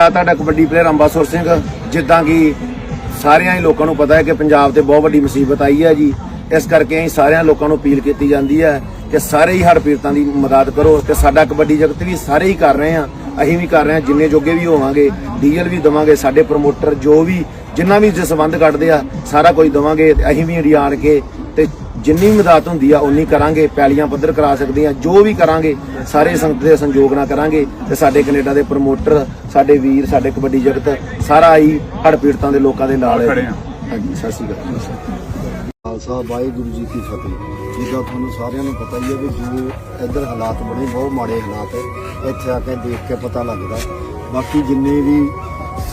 ਤੁਹਾਡਾ ਕਬੱਡੀ ਪਲੇਅਰ ਅੰਬਾਸੁਰ ਸਿੰਘ, ਜਿੱਦਾਂ ਕਿ ਸਾਰਿਆਂ ਹੀ ਲੋਕਾਂ ਨੂੰ ਪਤਾ ਹੈ ਕਿ ਪੰਜਾਬ ਤੇ ਬਹੁਤ ਵੱਡੀ ਮੁਸੀਬਤ ਆਈ ਹੈ ਜੀ। ਇਸ ਕਰਕੇ ਅਸੀਂ ਸਾਰਿਆਂ ਲੋਕਾਂ ਨੂੰ ਅਪੀਲ ਕੀਤੀ ਜਾਂਦੀ ਹੈ ਕਿ ਸਾਰੇ ਹੀ ਹੜ੍ਹ ਪੀੜਤਾਂ ਦੀ ਮਦਦ ਕਰੋ ਤੇ ਸਾਡਾ ਕਬੱਡੀ ਜਗਤ ਵੀ ਸਾਰੇ ਹੀ ਕਰ ਰਹੇ ਆ ਅਸੀਂ ਵੀ ਕਰ ਰਹੇ ਹਾਂ, ਜਿੰਨੇ ਜੋਗੇ ਵੀ ਹੋਵਾਂਗੇ ਡੀਜ਼ਲ ਵੀ ਦਵਾਂਗੇ, ਸਾਡੇ ਪ੍ਰਮੋਟਰ ਜੋ ਵੀ, ਜਿੰਨਾ ਵੀ ਜਿਸ ਸੰਬੰਧ ਕੱਢਦੇ ਆ, ਸਾਰਾ ਕੁਝ ਦਵਾਂਗੇ ਤੇ ਅਸੀਂ ਵੀ ਉਰੀ ਆਣ ਕੇ ਤੇ ਜਿੰਨੀ ਵੀ ਮਦਦ ਹੁੰਦੀ ਆ ਉਨੀ ਕਰਾਂਗੇ ਪੈਲੀਆਂ ਪੱਧਰ ਕਰਾ ਸਕਦੇ ਆ ਜੋ ਵੀ ਕਰਾਂਗੇ ਸਾਰੇ ਸੰਗਤ ਦੇ ਸੰਯੋਗ ਨਾਲ ਕਰਾਂਗੇ ਤੇ ਸਾਡੇ ਕੈਨੇਡਾ ਦੇ ਪ੍ਰਮੋਟਰ ਸਾਡੇ ਵੀਰ ਸਾਡੇ ਕਬੱਡੀ ਜਗਤ ਸਾਰਾ ਹੀ ਹੜ੍ਹ ਪੀੜਤਾਂ ਦੇ ਲੋਕਾਂ ਦੇ ਨਾਲ ਹੈ। ਹਾਂਜੀ ਸਤਿ ਸ਼੍ਰੀ ਅਕਾਲ। ਖਾਲਸਾ ਵਾਹਿਗੁਰੂ ਜੀ ਕੀ ਫਤਿਹ। ਜਿੱਦਾਂ ਤੁਹਾਨੂੰ ਸਾਰਿਆਂ ਨੂੰ ਪਤਾ ਹੀ ਹੈ ਵੀ ਜੋ ਇੱਧਰ ਹਾਲਾਤ ਬਣੇ ਬਹੁਤ ਮਾੜੇ ਹਾਲਾਤ ਹੈ ਇੱਥੇ ਆ ਕੇ ਦੇਖ ਕੇ ਪਤਾ ਲੱਗਦਾ। ਬਾਕੀ ਜਿੰਨੇ ਵੀ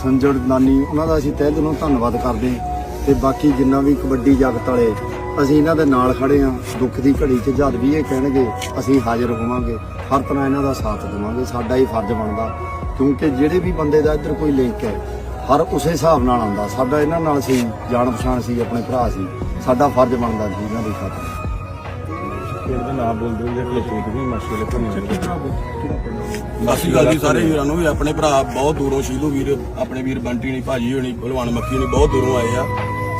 ਸੰਜੜ ਨਾਨੀ ਉਹਨਾਂ ਦਾ ਅਸੀਂ ਤਹਿ ਦਿਲੋਂ ਧੰਨਵਾਦ ਕਰਦੇ ਹਾਂ। ਤੇ ਬਾਕੀ ਜਿੰਨਾ ਵੀ ਕਬੱਡੀ ਜਗਤ ਵਾਲੇ ਅਸੀਂ ਇਹਨਾਂ ਦੇ ਨਾਲ ਖੜੇ ਹਾਂ ਦੁੱਖ ਦੀ ਘੜੀ 'ਚ ਜਦ ਵੀ ਇਹ ਕਹਿਣਗੇ ਅਸੀਂ ਹਾਜ਼ਰ ਹੋਵਾਂਗੇ। ਹਰ ਤਰ੍ਹਾਂ ਇਹਨਾਂ ਦਾ ਸਾਥ ਦੇਵਾਂਗੇ ਸਾਡਾ ਹੀ ਫਰਜ਼ ਬਣਦਾ। ਕਿਉਂਕਿ ਜਿਹੜੇ ਵੀ ਬੰਦੇ ਦਾ ਇੱਧਰ ਕੋਈ ਲਿੰਕ ਹੈ ਹਰ ਉਸੇ ਹਿਸਾਬ ਨਾਲ ਆਉਂਦਾ। ਸਾਡਾ ਇਹਨਾਂ ਨਾਲ ਸੀ ਜਾਣ ਪਛਾਣ ਸੀ ਆਪਣੇ ਭਰਾ ਸੀ। ਸਾਡਾ ਫਰਜ਼ ਬਣਦਾ ਸੀ ਇਹਨਾਂ ਦੀ ਖਾਤਰ ਪਿੰਡ ਦਾ ਨਾਮ ਬੋਲ ਦਿਓ ਜਿਹੜੇ ਲੋਕ ਵੀ ਮਸ਼ਹੂਰ ਹੈ ਸਤਿ ਸ਼੍ਰੀ ਅਕਾਲ ਜੀ ਸਾਰੇ ਵੀਰਾਂ ਨੂੰ ਵੀ ਆਪਣੇ ਭਰਾ ਬਹੁਤ ਦੂਰੋਂ ਸ਼ੀਲੂ ਵੀਰ ਆਪਣੇ ਵੀਰ ਬੰਟੀ ਨਹੀਂ ਭਾਜੀ ਹੋਣੀ ਭਲਵਾਨ ਮੱਖੀ ਨਹੀਂ ਬਹੁਤ ਦੂਰੋਂ ਆਏ ਆ।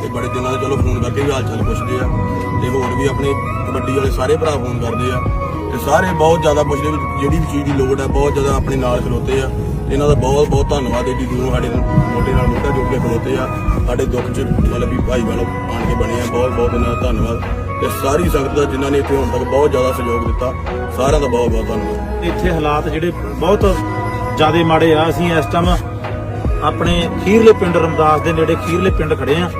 ਤੇ ਬੜੇ ਦਿਨਾਂ ਦੇ ਚਲੋ ਫੋਨ ਕਰਕੇ ਵੀ ਹਾਲ ਚਾਲ ਪੁੱਛਦੇ ਆ ਤੇ ਹੋਰ ਵੀ ਆਪਣੇ ਕਬੱਡੀ ਵਾਲੇ ਸਾਰੇ ਭਰਾ ਫੋਨ ਕਰਦੇ ਆ ਤੇ ਸਾਰੇ ਬਹੁਤ ਜ਼ਿਆਦਾ ਪੁੱਛਦੇ ਵੀ ਜਿਹੜੀ ਵੀ ਚੀਜ਼ ਦੀ ਲੋੜ ਹੈ ਬਹੁਤ ਜ਼ਿਆਦਾ ਆਪਣੇ ਨਾਲ ਖਲੋਤੇ ਆ। ਇਹਨਾਂ ਦਾ ਬਹੁਤ ਬਹੁਤ ਧੰਨਵਾਦ ਹੈ ਜੀ, ਦੂਰੋਂ ਸਾਡੇ ਮੋਟੇ ਨਾਲ ਮੋਢਾ ਜੋੜ ਕੇ ਖਲੋਤੇ ਆ। ਸਾਡੇ ਦੁੱਖ 'ਚ ਮਤਲਬ ਵੀ ਭਾਈ ਵਾਲੋ ਆਣ ਕੇ ਬਣੇ ਆ। ਬਹੁਤ ਬਹੁਤ ਇਹਨਾਂ ਦਾ ਧੰਨਵਾਦ। ਤੇ ਸਾਰੀ ਸੰਗਤ ਦਾ ਜਿਨ੍ਹਾਂ ਨੇ ਇੱਥੇ ਹੁਣ ਤੱਕ ਬਹੁਤ ਜ਼ਿਆਦਾ ਸਹਿਯੋਗ ਦਿੱਤਾ, ਸਾਰਿਆਂ ਦਾ ਬਹੁਤ ਬਹੁਤ ਧੰਨਵਾਦ। ਇੱਥੇ ਹਾਲਾਤ ਜਿਹੜੇ ਬਹੁਤ ਜ਼ਿਆਦਾ ਮਾੜੇ ਆ। ਅਸੀਂ ਇਸ ਟਾਈਮ ਆਪਣੇ ਖੀਰਲੇ ਪਿੰਡ ਰਮਦਾਸ ਦੇ ਨੇੜੇ ਖੀਰਲੇ ਪਿੰਡ ਖੜੇ ਆ।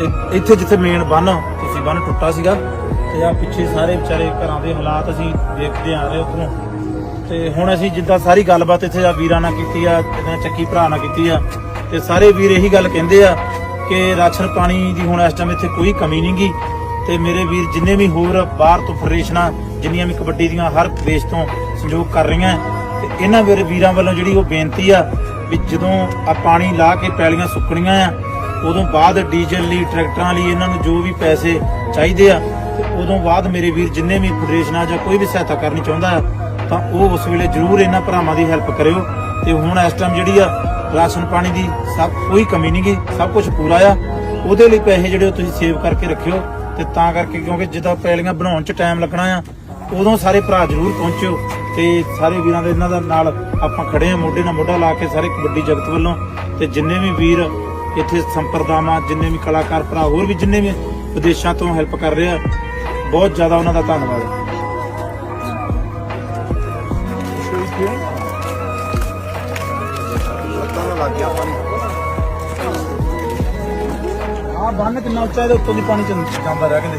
ਇ ਇੱਥੇ ਜਿੱਥੇ ਮੇਨ ਬੰਨ ਤੁਸੀਂ ਬੰਨ ਟੁੱਟਾ ਸੀਗਾ ਤੇ ਆ ਪਿੱਛੇ ਸਾਰੇ ਵਿਚਾਰੇ ਘਰਾਂ ਦੇ ਹਾਲਾਤ ਅਸੀਂ ਦੇਖਦੇ ਆ ਰਹੇ ਉੱਥੋਂ। ਤੇ ਹੁਣ ਅਸੀਂ ਜਿੱਦਾਂ ਸਾਰੀ ਗੱਲਬਾਤ ਇੱਥੇ ਆ ਵੀਰਾਂ ਨਾਲ ਕੀਤੀ ਆ ਜਿੱਦਾਂ ਚੱਕੀ ਭਰਾ ਨਾਲ ਕੀਤੀ ਆ ਤੇ ਸਾਰੇ ਵੀਰ ਇਹੀ ਗੱਲ ਕਹਿੰਦੇ ਆ ਕਿ ਰਾਸ਼ਨ ਪਾਣੀ ਦੀ ਹੁਣ ਇਸ ਟਾਈਮ ਇੱਥੇ ਕੋਈ ਕਮੀ ਨਹੀਂਗੀ ਤੇ ਮੇਰੇ ਵੀਰ ਜਿੰਨੇ ਵੀ ਹੋਰ ਬਾਹਰ ਤੋਂ ਫੈਡਰੇਸ਼ਨਾਂ ਜਿੰਨੀਆਂ ਵੀ ਕਬੱਡੀ ਦੀਆਂ ਹਰ ਦੇਸ਼ ਤੋਂ ਸੰਯੋਗ ਕਰ ਰਹੀਆਂ ਹੈ, ਤੇ ਇਹਨਾਂ ਵੀਰ ਵੀਰਾਂ ਵੱਲੋਂ ਜਿਹੜੀ ਉਹ ਬੇਨਤੀ ਆ ਵੀ ਜਦੋਂ ਆ ਪਾਣੀ ਲਾ ਕੇ ਪੈਲੀਆਂ ਸੁੱਕਣੀਆਂ ਆ ਉਦੋਂ ਬਾਅਦ ਡੀਜ਼ਲ ਲਈ, ਟਰੈਕਟਰਾਂ ਲਈ ਇਹਨਾਂ ਨੂੰ ਜੋ ਵੀ ਪੈਸੇ ਚਾਹੀਦੇ ਆ ਤੇ ਉਦੋਂ ਬਾਅਦ ਮੇਰੇ ਵੀਰ ਜਿੰਨੇ ਵੀ ਫੈਡਰੇਸ਼ਨਾਂ ਜਾਂ ਕੋਈ ਵੀ ਸਹਾਇਤਾ ਕਰਨੀ ਚਾਹੁੰਦਾ ਆ, ਤਾਂ ਉਹ ਉਸ ਵੇਲੇ ਜ਼ਰੂਰ ਇਹਨਾਂ ਭਰਾਵਾਂ ਦੀ ਹੈਲਪ ਕਰਿਓ। ਤੇ ਹੁਣ ਇਸ ਟਾਈਮ ਜਿਹੜੀ ਆ, ਰਾਸ਼ਨ ਪਾਣੀ ਦੀ ਸਭ ਕੋਈ ਕਮੀ ਨਹੀਂ ਗੀ ਸਭ ਕੁਝ ਪੂਰਾ ਆ। ਉਹਦੇ ਲਈ ਪੈਸੇ ਜਿਹੜੇ ਉਹ ਤੁਸੀਂ ਸੇਵ ਕਰਕੇ ਰੱਖਿਓ ਤੇ ਤਾਂ ਕਰਕੇ ਕਿਉਂਕਿ ਜਿੱਦਾਂ ਪੈਲੀਆਂ ਬਣਾਉਣ 'ਚ ਟਾਈਮ ਲੱਗਣਾ ਆ, ਉਦੋਂ ਸਾਰੇ ਭਰਾ ਜ਼ਰੂਰ ਪਹੁੰਚਿਓ ਤੇ ਸਾਰੇ ਵੀਰਾਂ ਦੇ ਇਹਨਾਂ ਦਾ ਨਾਲ ਆਪਾਂ ਖੜੇ ਆ, ਮੋਢੇ ਨਾਲ ਮੋਢਾ ਲਾ ਕੇ ਸਾਰੇ ਕਬੱਡੀ ਜਗਤ ਵੱਲੋਂ। ਤੇ ਜਿੰਨੇ ਵੀ ਵੀਰ ਇੱਥੇ ਸੰਪਰਦਾਵਾਂ ਜਿੰਨੇ ਵੀ ਕਲਾਕਾਰ ਭਰਾ, ਹੋਰ ਵੀ ਜਿੰਨੇ ਵੀ ਵਿਦੇਸ਼ਾਂ ਤੋਂ ਹੈਲਪ ਕਰ ਰਹੇ ਆ, ਬਹੁਤ ਜ਼ਿਆਦਾ ਉਹਨਾਂ ਦਾ ਧੰਨਵਾਦ। ਹੈ ਲੱਤਾਂ ਪਾਣੀ ਆ ਬੰਨ ਕਿੰਨਾ ਉੱਚਾ ਇਹਦੇ ਉੱਤੋਂ ਦੀ ਪਾਣੀ ਜਾਂਦਾ ਰਿਹਾ ਕਹਿੰਦੇ।